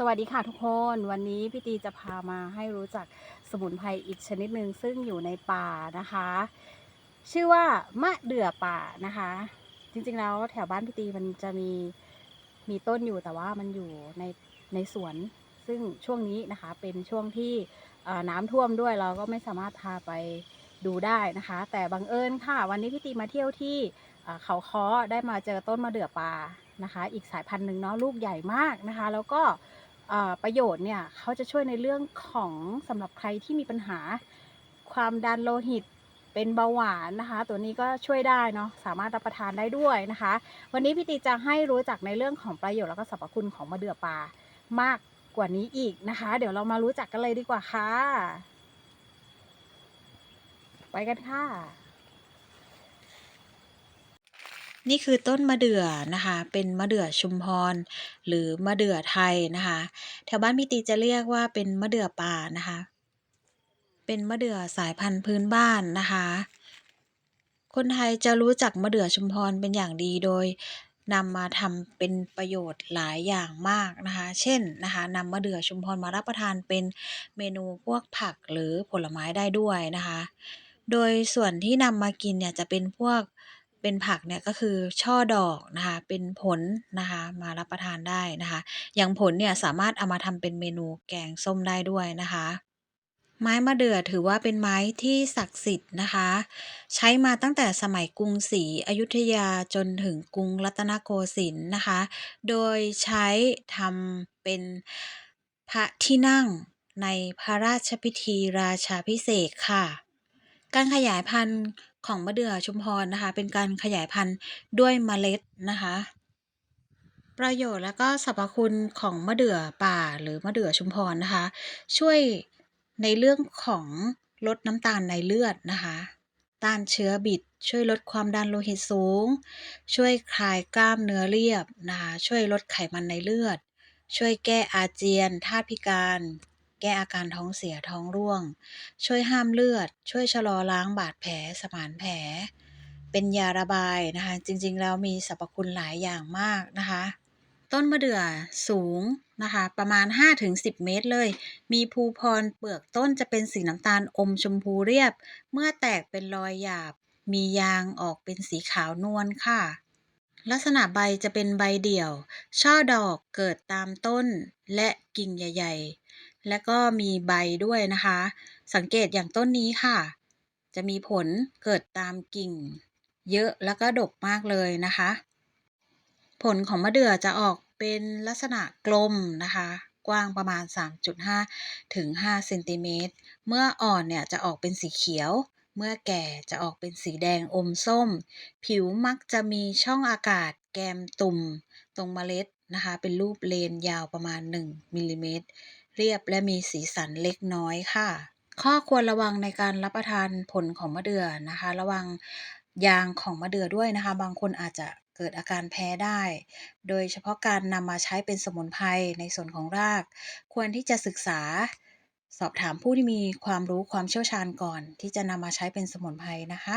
สวัสดีค่ะทุกคนวันนี้พี่ตีจะพามาให้รู้จักสมุนไพรอีกชนิดหนึ่งซึ่งอยู่ในป่านะคะ ชื่อว่ามะเดื่อป่านะคะ จริงๆแล้วแถวบ้านพี่ตีมันจะมีมีต้นอยู่แต่ว่ามันอยู่ในในสวน ซึ่งช่วงนี้นะคะเป็นช่วงที่น้ำท่วมด้วยเราก็ไม่สามารถพาไปดูได้นะคะ แต่บังเอิญค่ะ วันนี้พี่ตีมาเที่ยวที่เขาค้อได้มาเจอต้นมะเดื่อป่านะคะ อีกสายพันธุ์หนึ่งเนาะลูกใหญ่มากนะคะ แล้วก็ ประโยชน์เนี่ยเขาจะช่วยในเรื่องของสำหรับใครที่มีปัญหาความดันโลหิตเป็นเบาหวานนะคะ ตัวนี้ก็ช่วยได้เนาะสามารถรับประทานได้ด้วยนะคะ วันนี้พี่ตีจะให้รู้จักในเรื่องของประโยชน์แล้วก็สรรพคุณของมะเดื่อป่ามากกว่านี้อีกนะคะ เดี๋ยวเรามารู้จักกันเลยดีกว่าค่ะ ไปกันค่ะ นี่คือต้นมะเดื่อนะคะ เป็นมะเดื่อชุมพร หรือมะเดื่อไทยนะคะ แถวบ้านพี่ตีจะเรียกว่าเป็นมะเดื่อป่านะคะ เป็นมะเดื่อสายพันธุ์พื้นบ้านนะคะ คนไทยจะรู้จักมะเดื่อชุมพรเป็นอย่างดีโดยนำมาทำเป็นประโยชน์หลายอย่างมากนะคะ เช่นนะคะนำมะเดื่อชุมพรมารับประทานเป็นเมนูพวกผักหรือผลไม้ได้ด้วยนะคะ โดยส่วนที่นำมากินเนี่ยจะเป็นพวก เป็นผักเนี่ยก็คือช่อดอกนะคะ เป็นผลนะคะมารับประทานได้นะคะ อย่างผลเนี่ยสามารถเอามาทำเป็นเมนูแกงส้มได้ด้วยนะคะ ไม้มะเดื่อถือว่าเป็นไม้ที่ศักดิ์สิทธิ์นะคะ ใช้มาตั้งแต่สมัยกรุงศรีอยุธยาจนถึงกรุงรัตนโกสินทร์นะคะ โดยใช้ทำเป็นพระที่นั่งในพระราชพิธีราชาพิเศษค่ะการขยายพันธุ์ ของมะเดื่อชุมพรนะคะ เป็นการขยายพันธุ์ด้วยเมล็ดนะคะ ประโยชน์และก็สรรพคุณของมะเดื่อป่าหรือมะเดื่อชุมพรนะคะ ช่วยในเรื่องของลดน้ำตาลในเลือดนะคะ ต้านเชื้อบิด ช่วยลดความดันโลหิตสูง ช่วยคลายกล้ามเนื้อเรียบนะคะ ช่วยลดไขมันในเลือด ช่วยแก้อาเจียนธาตุพิการ แก้อาการท้องเสียท้องร่วง ช่วยห้ามเลือด ช่วยชะลอล้างบาดแผลสมานแผล เป็นยาระบายนะคะ จริงๆ แล้วมีสรรพคุณหลายอย่างมากนะคะ ต้นมะเดื่อสูงนะคะ ประมาณ 5-10 เมตรเลย มีภูพรเปลือกต้นจะเป็นสีน้ำตาลอมชมพูเรียบ เมื่อแตกเป็นรอยหยาบ มียางออกเป็นสีขาวนวลค่ะลักษณะใบจะเป็นใบเดี่ยว ช่อดอกเกิดตามต้นและกิ่งใหญ่ๆ และก็มีใบด้วยนะคะ สังเกตอย่างต้นนี้ค่ะ จะมีผลเกิดตามกิ่ง เยอะแล้วก็ดกมากเลยนะคะ ผลของมะเดื่อจะออกเป็นลักษณะกลมนะคะ กว้างประมาณ 3.5 ถึง 5 เซนติเมตร เมื่ออ่อนเนี่ยจะออกเป็นสีเขียว เมื่อแก่จะออกเป็นสีแดงอมส้ม ผิวมักจะมีช่องอากาศแกมตุ่มตรงเมล็ดนะคะ เป็นรูปเลนยาวประมาณ 1มิลลิเมตร เรียบและมีสีสันเล็กน้อยค่ะ ข้อควรระวังในการรับประทานผลของมะเดื่อนะคะ ระวังยางของมะเดื่อด้วยนะคะ บางคนอาจจะเกิดอาการแพ้ได้ โดยเฉพาะการนำมาใช้เป็นสมุนไพรในส่วนของราก ควรที่จะศึกษาสอบถามผู้ที่มีความรู้ความเชี่ยวชาญก่อน ที่จะนำมาใช้เป็นสมุนไพรนะคะ